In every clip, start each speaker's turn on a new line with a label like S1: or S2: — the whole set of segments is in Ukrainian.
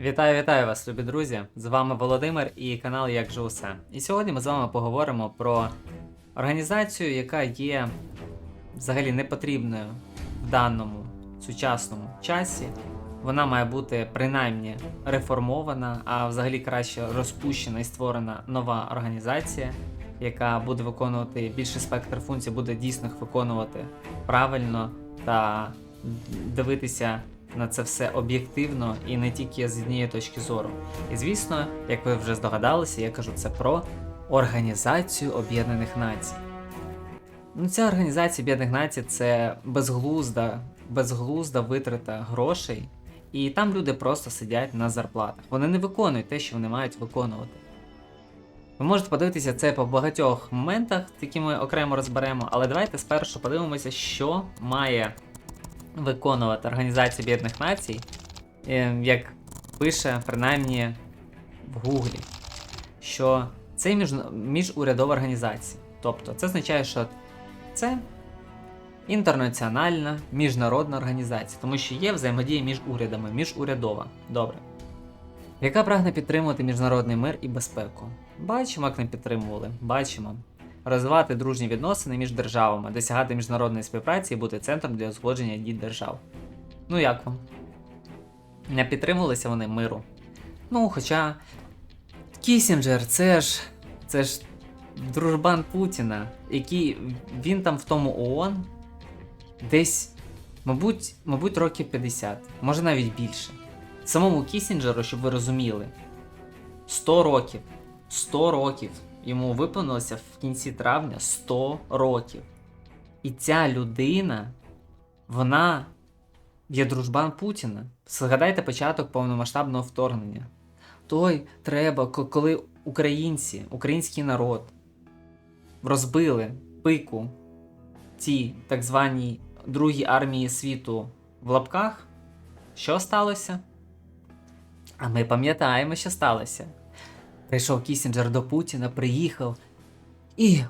S1: Вітаю, вітаю вас, любі друзі! З вами Володимир і канал Як же усе. І сьогодні ми з вами поговоримо про організацію, яка є взагалі не потрібною в даному сучасному часі. Вона має бути принаймні реформована, а взагалі краще розпущена і створена нова організація, яка буде виконувати більший спектр функцій, буде дійсно їх виконувати правильно та дивитися на це все об'єктивно і не тільки з однієї точки зору. І звісно, як ви вже здогадалися, я кажу це про Організацію Об'єднаних Націй. Ну, ця організація Об'єднаних Націй це безглузда, безглузда витрата грошей, і там люди просто сидять на зарплатах. Вони не виконують те, що вони мають виконувати. Ви можете подивитися це по багатьох моментах, які ми окремо розберемо, але давайте спершу подивимося, що має виконувати Організація Об'єднаних Націй, е, як пише принаймні в Гуглі, що це між- міжурядова організація. Тобто це означає, що це інтернаціональна міжнародна організація, тому що є взаємодія між урядами, міжурядова. Добре. Яка прагне підтримувати міжнародний мир і безпеку? Бачимо, як не підтримували. Бачимо. Розвивати дружні відносини між державами, досягати міжнародної співпраці і бути центром для узгодження дій держав. Ну як вам? Не підтримувалися вони миру. Ну, хоча. Кісінджер, це ж. Це ж дружбан Путіна, який він там в тому ООН десь, мабуть, мабуть, років 50, може навіть більше. Самому Кісінджеру, щоб ви розуміли, 100 років. 100 років. Йому виповнилося в кінці травня 100 років. І ця людина, вона є дружбан Путіна. Згадайте початок повномасштабного вторгнення. Той треба, коли українці, український народ розбили пику цій так званій Другій армії світу в лапках, що сталося? А ми пам'ятаємо, що сталося. Прийшов Кісінджер до Путіна, приїхав і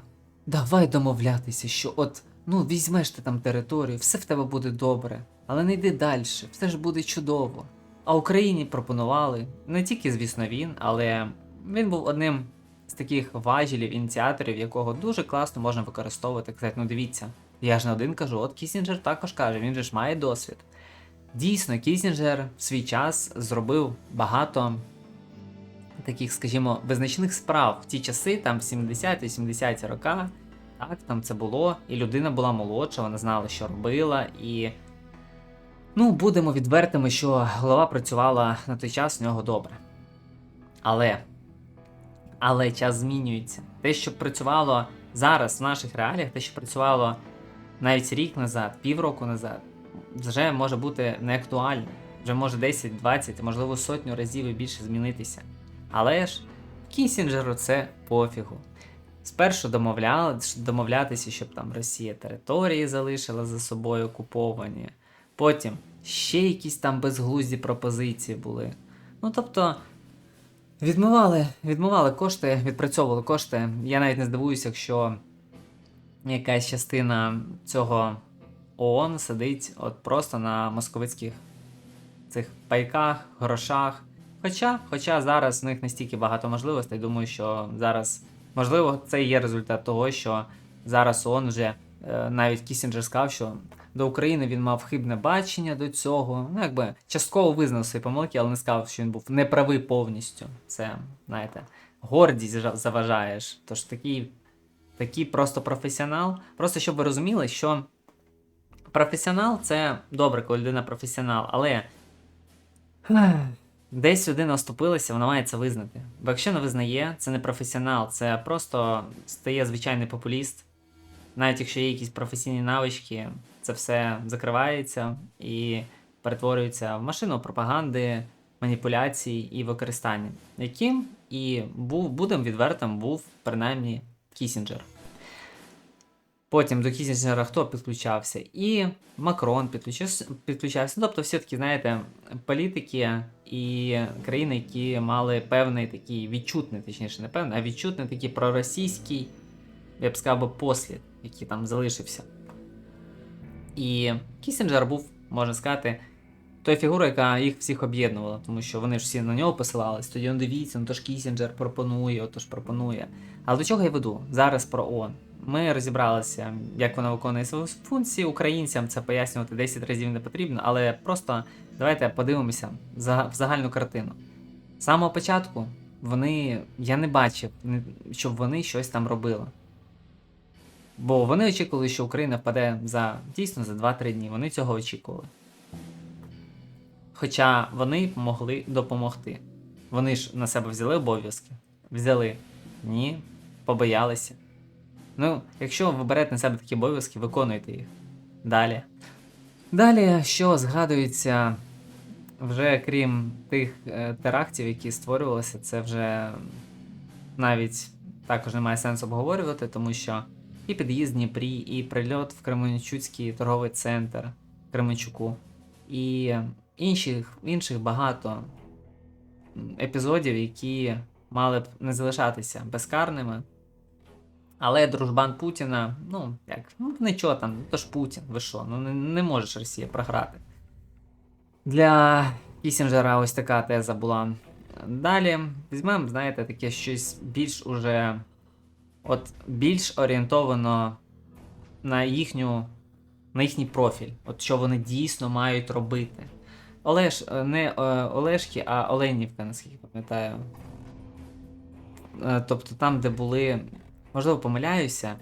S1: давай домовлятися, що от ну візьмеш ти там територію, все в тебе буде добре, але не йди далі, все ж буде чудово. А Україні пропонували не тільки, звісно, він, але він був одним з таких важелів, ініціаторів, якого дуже класно можна використовувати. Казати, ну дивіться, я ж не один кажу, от Кісінджер також каже, він же ж має досвід. Дійсно, Кісінджер в свій час зробив багато таких, скажімо, визначних справ в ті часи, там в 70-80-ті роки. Так, там це було, і людина була молодша, вона знала, що робила, і. Ну, будемо відвертими, що голова працювала на той час в нього добре. Але. Але час змінюється. Те, що працювало зараз в наших реаліях, те, що працювало навіть рік назад, півроку назад, вже може бути неактуально. Вже може 10, 20, можливо, сотню разів і більше змінитися. Але ж Кісінджеру це пофігу. Спершу домовлятися, щоб там Росія території залишила за собою окуповані. Потім ще якісь там безглузді пропозиції були. Ну тобто, відмивали, відмивали кошти, відпрацьовували кошти. Я навіть не здивуюся, якщо якась частина цього ООН сидить от просто на московицьких цих пайках, грошах. Хоча, хоча зараз в них настільки багато можливостей, думаю, що зараз, можливо, це є результат того, що зараз ООН вже е, навіть Кісінджер сказав, що до України він мав хибне бачення до цього. Ну, якби частково визнав свої помилки, але не сказав, що він був неправий повністю. Це, знаєте, гордість заважаєш. Тож такий, такий просто професіонал. Просто щоб ви розуміли, що професіонал це добре, коли людина професіонал, але десь людина оступилася, вона має це визнати. Бо якщо не визнає, це не професіонал, це просто стає звичайний популіст. Навіть якщо є якісь професійні навички, це все закривається і перетворюється в машину пропаганди, маніпуляцій і використання, яким і був, будемо відвертим, був принаймні Кісінджер. Потім до Кісінджера хто підключався? І Макрон підключався. підключався. Тобто, все-таки, знаєте, політики і країни, які мали певний такий відчутний, точніше, не певний, а відчутний такий проросійський, я б сказав, послід, який там залишився. І Кісінджер був, можна сказати, той фігури, яка їх всіх об'єднувала, тому що вони ж всі на нього посилались. Тоді ну дивіться, ну то ж Кісінджер пропонує, отож пропонує. Але до чого я веду? Зараз про ООН. Ми розібралися, як вона виконує свої функції. Українцям це пояснювати 10 разів не потрібно, але просто давайте подивимося в загальну картину. З самого початку вони. Я не бачив, щоб вони щось там робили. Бо вони очікували, що Україна впаде за дійсно за 2-3 дні. Вони цього очікували. Хоча вони могли допомогти. Вони ж на себе взяли обов'язки. Взяли. Ні, побоялися. Ну, якщо ви берете на себе такі обов'язки, виконуйте їх. Далі. Далі, що згадується, вже крім тих е, терактів, які створювалися, це вже навіть також немає сенсу обговорювати, тому що і під'їзд Дніпрі, і прильот в Кременчуцький торговий центр Кременчуку, і інших, інших багато епізодів, які мали б не залишатися безкарними. Але дружбан Путіна, ну як, ну нічого там, ну, то ж Путін, ви що, ну не, не можеш Росія програти. Для Кісінджера ось така теза була. Далі візьмемо, знаєте, таке щось більш уже. От більш орієнтовано на їхню, на їхній профіль, от що вони дійсно мають робити. Олеж, е, не е, Олешки, а Оленівка, наскільки пам'ятаю. Е, Тобто там, де були. Можливо, помиляюся.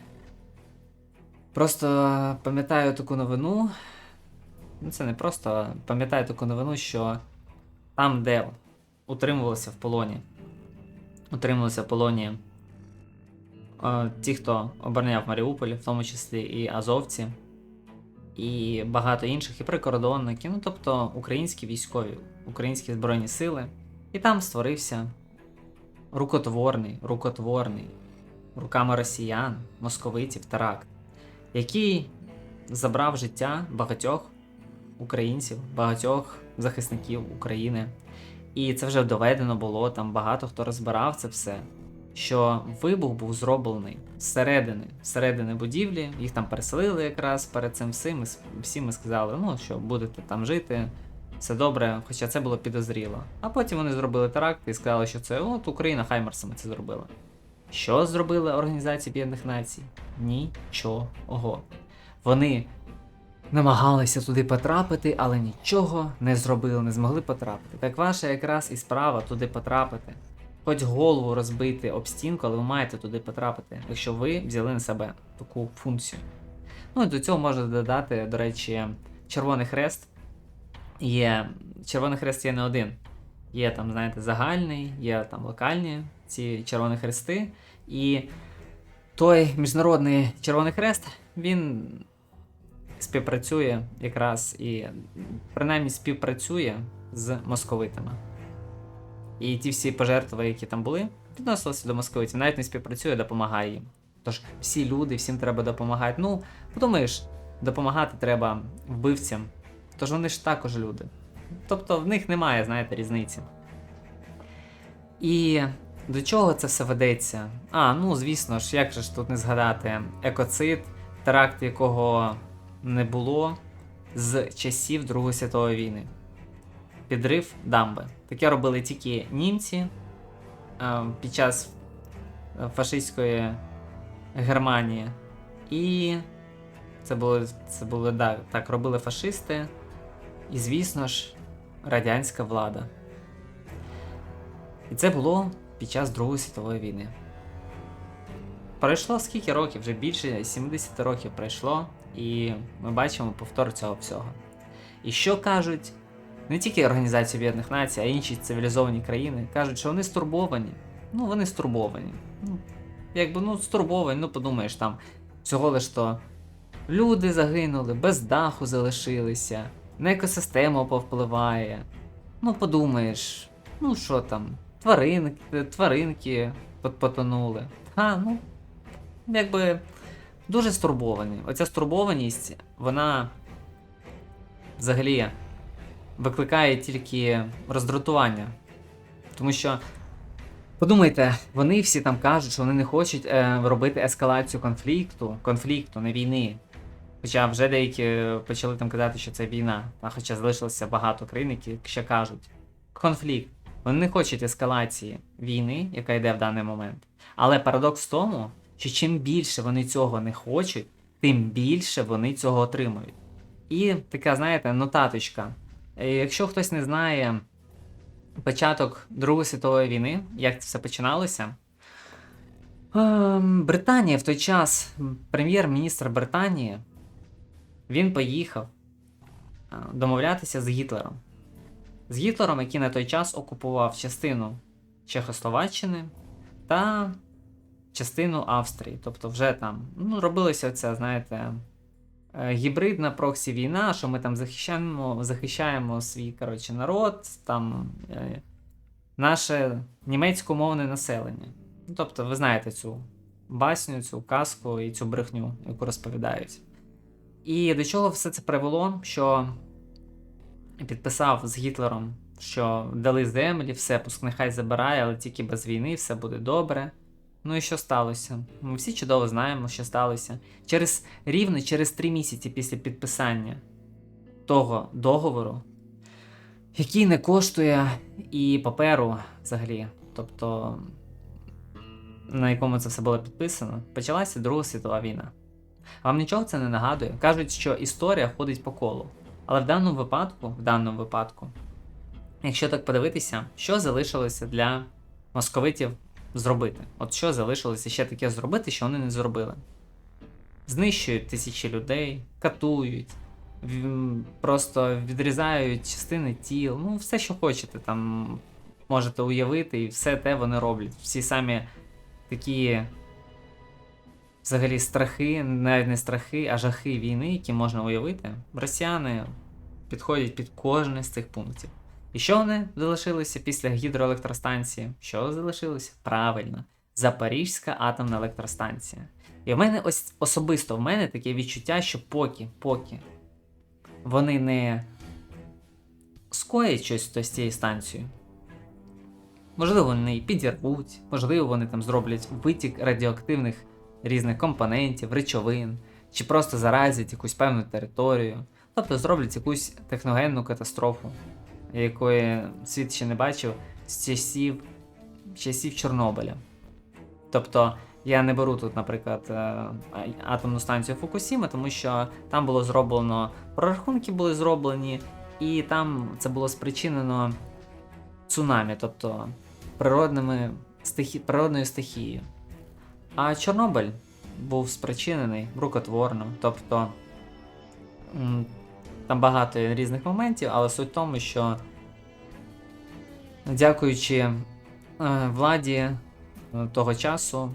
S1: Просто пам'ятаю таку новину. Ну, це не просто, пам'ятаю таку новину, що там, де утримувалися в полоні. Утримувалися в полоні е, ті, хто обороняв Маріуполь, в тому числі і азовці, і багато інших, і прикордонники, ну тобто українські військові, українські збройні сили. І там створився рукотворний, рукотворний руками росіян, московитів теракт, який забрав життя багатьох українців, багатьох захисників України. І це вже доведено було, там багато хто розбирав це все. Що вибух був зроблений зсередини, зсередини будівлі, їх там переселили якраз перед цим всім. і Всі ми сказали, ну що будете там жити, все добре, хоча це було підозріло. А потім вони зробили теракт і сказали, що це от Україна Хаймерсами це зробила. Що зробили Організація Об'єднаних Націй? Нічого. Вони намагалися туди потрапити, але нічого не зробили, не змогли потрапити. Так ваша якраз і справа туди потрапити. Хоч голову розбити об стінку, але ви маєте туди потрапити, якщо ви взяли на себе таку функцію. Ну і до цього можна додати, до речі, Червоний Хрест. Є. Червоний Хрест є не один. Є там, знаєте, загальний, є там локальні ці червоні хрести. І той міжнародний Червоний Хрест, він співпрацює якраз і принаймні співпрацює з московитами. І ті всі пожертви, які там були, відносилися до московитів, навіть не співпрацює, допомагає їм. Тож всі люди, всім треба допомагати. Ну, подумаєш, допомагати треба вбивцям. Тож вони ж також люди. Тобто в них немає, знаєте, різниці. І до чого це все ведеться? А, ну звісно ж, як же ж тут не згадати екоцид, теракт якого не було з часів Другої світової війни. Підрив дамби. Таке робили тільки німці е, під час е, фашистської Германії. І це було, це було да, так, робили фашисти. І, звісно ж, радянська влада. І це було під час Другої світової війни. Пройшло скільки років? Вже більше 70 років пройшло, і ми бачимо повтор цього всього. І що кажуть не тільки Організація Об'єднаних Націй, а й інші цивілізовані країни кажуть, що вони стурбовані. Ну, вони стурбовані. Ну, якби ну стурбовані, ну подумаєш, там всього лиш то люди загинули, без даху залишилися, на екосистему повпливає. Ну, подумаєш, ну що там, тваринки, тваринки потонули. А, ну, якби дуже стурбовані. Оця стурбованість, вона взагалі викликає тільки роздратування. Тому що, подумайте, вони всі там кажуть, що вони не хочуть е, робити ескалацію конфлікту, конфлікту, не війни. Хоча вже деякі почали там казати, що це війна, а хоча залишилося багато країн, які ще кажуть. Конфлікт. Вони не хочуть ескалації війни, яка йде в даний момент. Але парадокс в тому, що чим більше вони цього не хочуть, тим більше вони цього отримують. І така, знаєте, нотаточка. Е, Якщо хтось не знає початок Другої світової війни, як це все починалося. Ем, Британія в той час, прем'єр-міністр Британії, він поїхав е, домовлятися з Гітлером. З Гітлером, який на той час окупував частину Чехословаччини та частину Австрії. Тобто, вже там ну, робилося це, знаєте, е, гібридна проксі війна, що ми там захищаємо, захищаємо свій коротше, народ, там е, наше німецькомовне населення. Ну, тобто, ви знаєте цю басню, цю казку і цю брехню, яку розповідають. І до чого все це привело, що підписав з Гітлером, що дали землі, все, пуск нехай забирає, але тільки без війни все буде добре. Ну і що сталося? Ми всі чудово знаємо, що сталося. Через рівно через три місяці після підписання того договору, який не коштує і паперу взагалі, тобто на якому це все було підписано, почалася Друга світова війна. Вам нічого це не нагадує? Кажуть, що історія ходить по колу. Але в даному випадку, в даному випадку, якщо так подивитися, що залишилося для московитів зробити? От що залишилося ще таке зробити, що вони не зробили? Знищують тисячі людей, катують, просто відрізають частини тіл, ну все, що хочете, там можете уявити, і все те вони роблять. Всі самі такі взагалі страхи, навіть не страхи, а жахи війни, які можна уявити, росіяни підходять під кожне з цих пунктів. І що вони залишилися після гідроелектростанції? Що залишилося? Правильно, Запорізька атомна електростанція. І в мене ось особисто в мене таке відчуття, що поки, поки вони не скоять щось з цією станцією. Можливо, вони її підірвуть, можливо, вони там зроблять витік радіоактивних різних компонентів, речовин, чи просто заразять якусь певну територію, тобто зроблять якусь техногенну катастрофу, якої світ ще не бачив з часів, часів Чорнобиля. Тобто я не беру тут, наприклад, е, атомну станцію Фукусіма, тому що там було зроблено прорахунки були зроблені, і там це було спричинено цунамі, тобто природними стихі... природною стихією. А Чорнобиль був спричинений рукотворно, тобто там багато різних моментів, але суть в тому, що дякуючи е, владі е, того часу,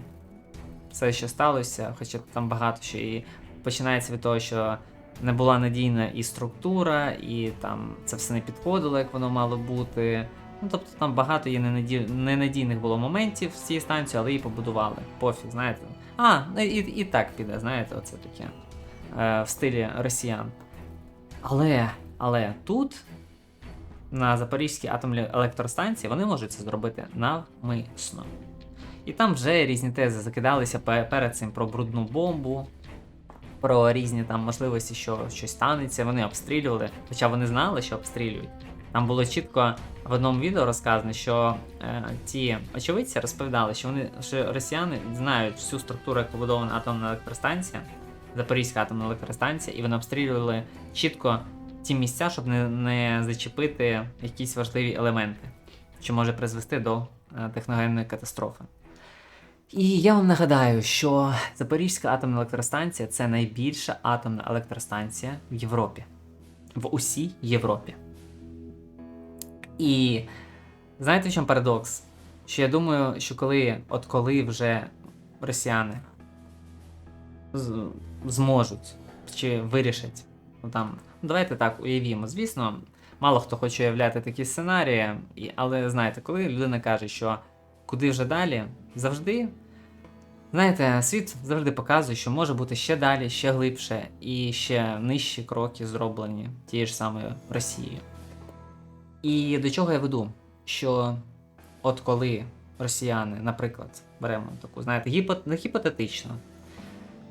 S1: все що сталося, хоча там багато що і починається від того, що не була надійна і структура, і там це все не підходило, як воно мало бути. Ну, тобто там багато є ненадійних було моментів з цієї станції, але її побудували. Пофіг, знаєте. А, ну, і, і так піде, знаєте, оце таке. Е, в стилі росіян. Але, але тут, на Запорізькій атомній електростанції, вони можуть це зробити навмисно. І там вже різні тези закидалися перед цим про брудну бомбу, про різні там можливості, що щось станеться. Вони обстрілювали, хоча вони знали, що обстрілюють. Там було чітко в одному відео розказано, що е, ті очевидці розповідали, що вони що росіяни знають всю структуру, як побудована атомна електростанція, Запорізька атомна електростанція, і вони обстрілювали чітко ті місця, щоб не, не зачепити якісь важливі елементи, що може призвести до е, техногенної катастрофи. І я вам нагадаю, що Запорізька атомна електростанція це найбільша атомна електростанція в Європі. В усій Європі. І знаєте, в чому парадокс? Що я думаю, що коли, от коли вже росіяни зможуть чи вирішать, ну там, ну давайте так уявімо. Звісно, мало хто хоче уявляти такі сценарії, але знаєте, коли людина каже, що куди вже далі, завжди. Знаєте, світ завжди показує, що може бути ще далі, ще глибше і ще нижчі кроки зроблені тією ж самою Росією. І до чого я веду? Що от коли росіяни, наприклад, беремо таку, знаєте, гіпот... не гіпотетично,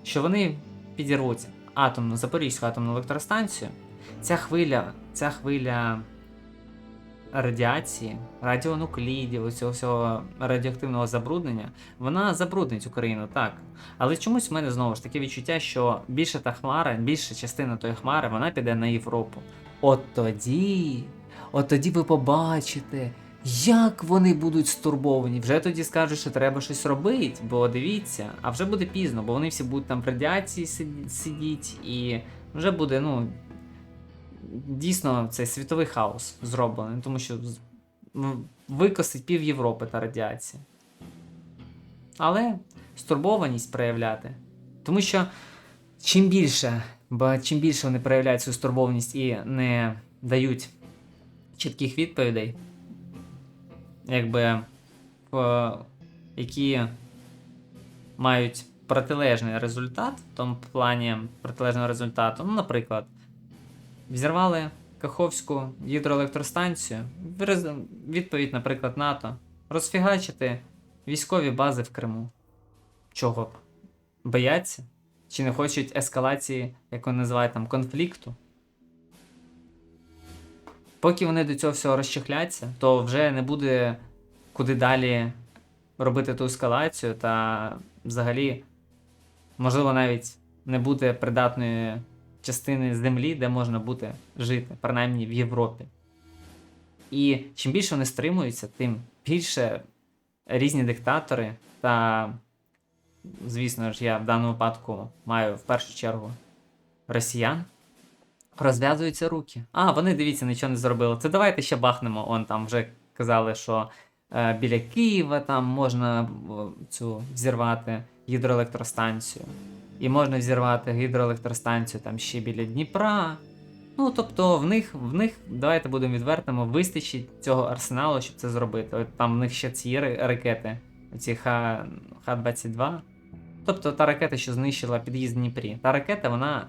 S1: що вони підірвуться, атомну Запорізьку атомну електростанцію, ця хвиля, ця хвиля радіації, радіонуклідів, цього всього радіоактивного забруднення, вона забруднить Україну, так. Але чомусь в мене знову ж таке відчуття, що більше та хмара, більша частина тої хмари, вона піде на Європу. От тоді, от тоді ви побачите, як вони будуть стурбовані. Вже тоді скажуть, що треба щось робити, бо дивіться, а вже буде пізно, бо вони всі будуть там в радіації сидіти, і вже буде, ну. Дійсно, цей світовий хаос зроблений, тому що викосить пів Європи та радіація. Але стурбованість проявляти. Тому що чим більше, бо чим більше вони проявляють цю стурбованість і не дають чітких відповідей, якби е, які мають протилежний результат, в тому плані протилежного результату, ну, наприклад, взірвали Каховську гідроелектростанцію, відповідь, наприклад, НАТО, розфігачити військові бази в Криму. Чого б? Бояться? Чи не хочуть ескалації, як вони називають там, конфлікту? Поки вони до цього всього розчехляться, то вже не буде куди далі робити ту ескалацію, та взагалі, можливо, навіть не буде придатної частини землі, де можна буде жити, принаймні в Європі. І чим більше вони стримуються, тим більше різні диктатори та, звісно ж, я в даному випадку маю в першу чергу росіян. Розв'язуються руки. А, вони дивіться, нічого не зробили. Це давайте ще бахнемо. Он там вже казали, що е, біля Києва там можна е, цю взірвати гідроелектростанцію. І можна взірвати гідроелектростанцію там ще біля Дніпра. Ну, тобто, в них, в них, давайте будемо відвертими, вистачить цього арсеналу, щоб це зробити. От там в них ще ці ракети, ці Х, Х-22. Тобто та ракета, що знищила під'їзд Дніпрі. Та ракета, вона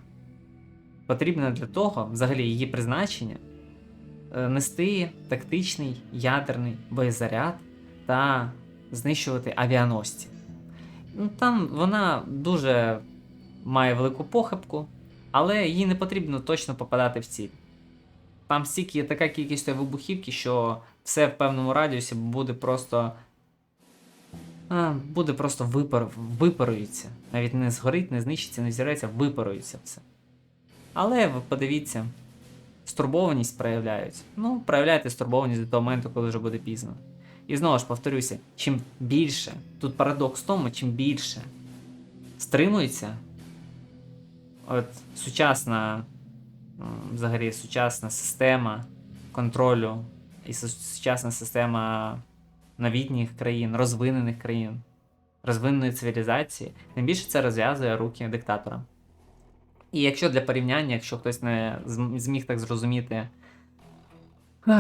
S1: потрібна для того, взагалі її призначення, е, нести тактичний ядерний боєзаряд та знищувати авіаносці. Ну, Там вона дуже має велику похибку, але їй не потрібно точно попадати в ціль. Там стільки є така кількість вибухівки, що все в певному радіусі буде просто. Буде просто випар, випарується. Навіть не згорить, не знищиться, не взіреться, випарується все. Але ви подивіться, стурбованість проявляють. Ну, проявляйте стурбованість до того моменту, коли вже буде пізно. І знову ж повторюся, чим більше, тут парадокс в тому, чим більше стримується, от сучасна, взагалі сучасна система контролю і сучасна система новітніх країн, розвинених країн, розвиненої цивілізації, тим більше це розв'язує руки диктаторам. І якщо для порівняння, якщо хтось не зміг так зрозуміти,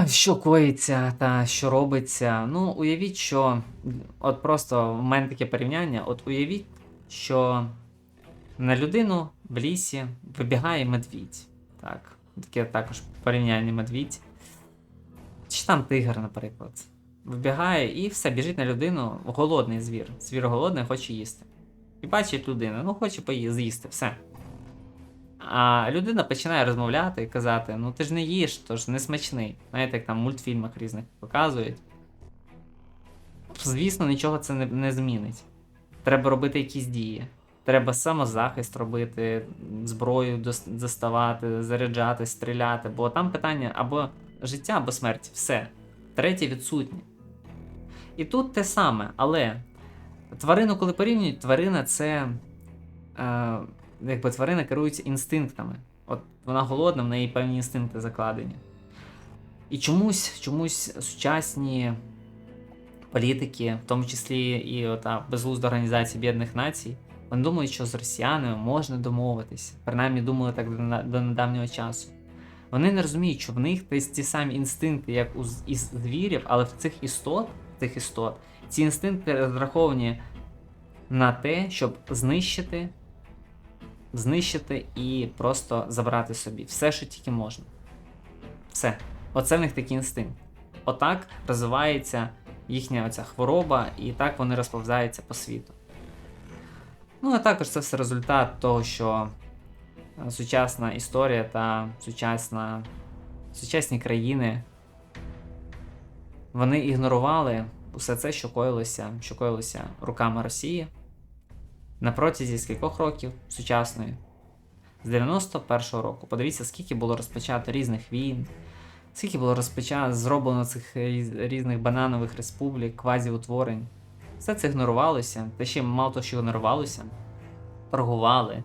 S1: що коїться та що робиться, ну уявіть, що от просто в мене таке порівняння, от уявіть, що на людину в лісі вибігає медвідь. Так, таке також порівняння медвідь. Чи там тигр, наприклад. Вибігає і все, біжить на людину, голодний звір. Звір голодний, хоче їсти. І бачить людину, ну хоче поїсти, з'їсти, все. А людина починає розмовляти і казати: ну ти ж не їш, то ж не смачний. Знаєте, як там в мультфільмах різних показують. Звісно, нічого це не, не змінить. Треба робити якісь дії. Треба самозахист робити, зброю доставати, заряджати, стріляти, бо там питання або життя, або смерть. Все. Третє відсутнє. І тут те саме, але тварину, коли порівнюють, тварина це. Е, якби тварина керується інстинктами. От вона голодна, в неї певні інстинкти закладені. І чомусь, чомусь сучасні політики, в тому числі і ота безглузда організація Об'єднаних Націй, вони думають, що з росіянами можна домовитися. Принаймні думали так до, недавнього часу. Вони не розуміють, що в них ті самі інстинкти, як у із звірів, але в цих істот, цих істот, ці інстинкти розраховані на те, щоб знищити знищити і просто забрати собі все, що тільки можна. Все. Оце в них такий інстинкт. Отак розвивається їхня оця хвороба, і так вони розповзаються по світу. Ну, а також це все результат того, що е, сучасна історія та сучасна, сучасні країни вони ігнорували усе це, що коїлося, що коїлося руками Росії на протязі скількох років сучасної. З 91-го року. Подивіться, скільки було розпочато різних війн, скільки було розпочато, зроблено цих різних бананових республік, квазіутворень. Все це ігнорувалося, та ще мало того, що ігнорувалося, торгували,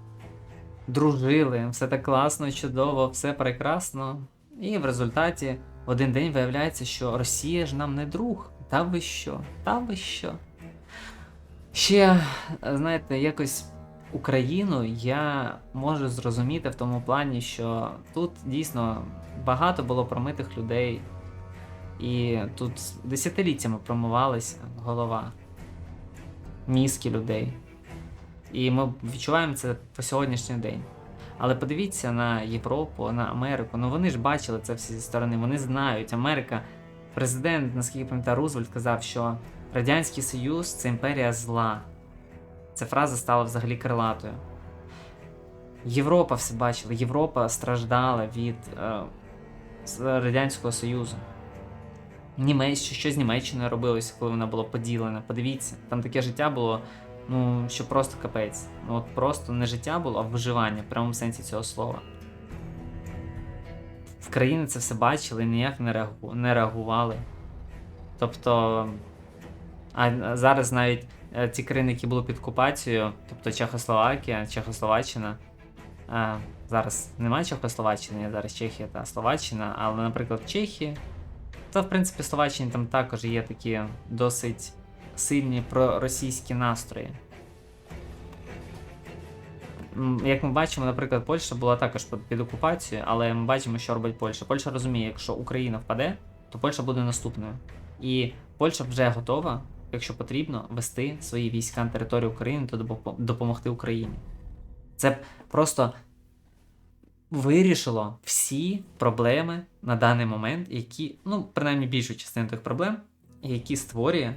S1: дружили, все так класно, чудово, все прекрасно. І в результаті в один день виявляється, що Росія ж нам не друг. Та ви що? Та ви що? Ще, знаєте, якось Україну я можу зрозуміти в тому плані, що тут дійсно багато було промитих людей, і тут десятиліттями промивалася голова, мізки людей. І ми відчуваємо це по сьогоднішній день. Але подивіться на Європу, на Америку. Ну вони ж бачили це всі зі сторони. Вони знають. Америка, президент, наскільки пам'ятаю, Рузвельт казав, що Радянський Союз це імперія зла. Ця фраза стала взагалі крилатою. Європа все бачила, Європа страждала від е, Радянського Союзу. Німеччина, що з Німеччиною робилося, коли вона була поділена. Подивіться, там таке життя було, ну, що просто капець. Ну, от просто не життя було, а виживання в прямому сенсі цього слова. В країни це все бачили і ніяк не реагували. Тобто, а зараз навіть е, ті країни, які були під окупацією, тобто Чехословакія, Чехословаччина. е, Зараз немає Чехословаччини, зараз Чехія та Словаччина, але, наприклад, в Чехії, та в принципі в Словаччині там також є такі досить сильні проросійські настрої. Як ми бачимо, наприклад, Польща була також під окупацією, але ми бачимо, що робить Польща. Польща розуміє, якщо Україна впаде, то Польща буде наступною. І Польща вже готова, якщо потрібно, вести свої війська на територію України та допомогти Україні. Це просто вирішило всі проблеми на даний момент, які, ну, принаймні більшу частину тих проблем, які створює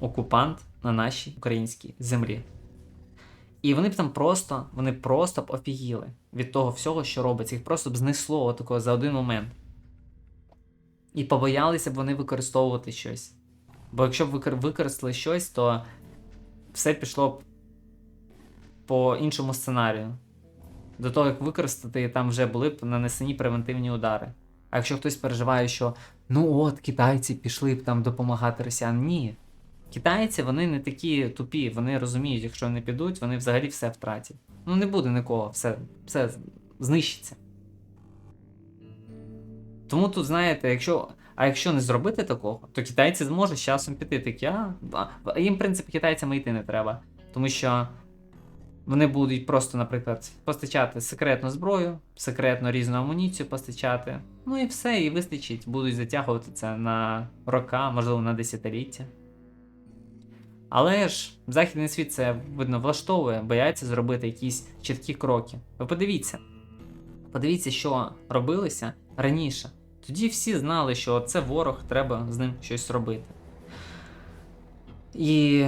S1: окупант на нашій українській землі. І вони б там просто, вони просто б офігіли від того всього, що робиться. Їх просто б знесло такого за один момент. І побоялися б вони використовувати щось. Бо якщо б використали щось, то все пішло б по іншому сценарію. До того, як використати, там вже були б нанесені превентивні удари. А якщо хтось переживає, що ну от китайці пішли б там допомагати росіянам, ні. Китайці вони не такі тупі, вони розуміють, якщо вони підуть, вони взагалі все втратять. Ну не буде нікого, все, все знищиться. Тому тут, знаєте, якщо. А якщо не зробити такого, то китайці зможуть з часом піти. Такі, а, а їм, в принципі, китайцям йти не треба. Тому що вони будуть просто, наприклад, постачати секретну зброю, секретну різну амуніцію постачати. Ну і все, і вистачить. Будуть затягувати це на рока, можливо, на десятиліття. Але ж західний світ це видно влаштовує, бояться зробити якісь чіткі кроки. Ви подивіться. Подивіться, що робилося раніше. Тоді всі знали, що це ворог, треба з ним щось робити. І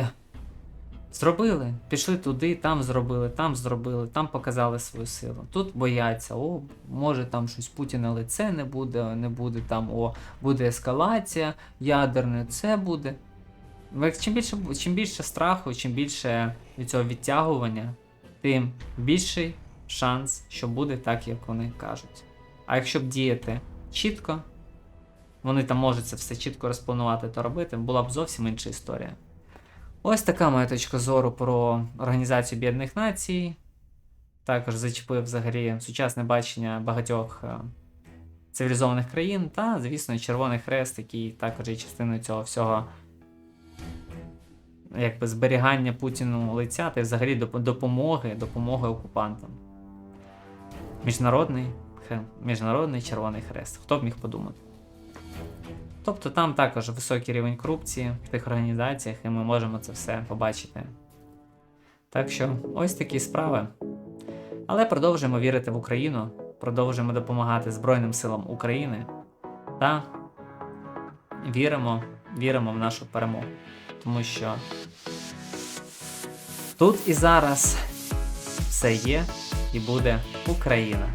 S1: зробили. Пішли туди, там зробили, там зробили, там показали свою силу. Тут бояться, о, може там щось Путіна лице не буде, не буде там, о, буде ескалація, ядерне, це буде. Чим більше, чим більше страху, чим більше від цього відтягування, тим більший шанс, що буде так, як вони кажуть. А якщо б діяти чітко, вони там можуть це все чітко розпланувати та робити, була б зовсім інша історія. Ось така моя точка зору про Організацію Об'єднаних Націй. Також зачепив взагалі сучасне бачення багатьох е, цивілізованих країн, та, звісно, Червоний Хрест, який також є частиною цього всього якби зберігання Путіну лиця та взагалі допомоги, допомоги окупантам. Міжнародний, Міжнародний Червоний Хрест. Хто б міг подумати? Тобто там також високий рівень корупції в тих організаціях, і ми можемо це все побачити. Так що ось такі справи. Але продовжуємо вірити в Україну, продовжуємо допомагати Збройним силам України та віримо, віримо в нашу перемогу. Тому що тут і зараз все є, і буде Україна.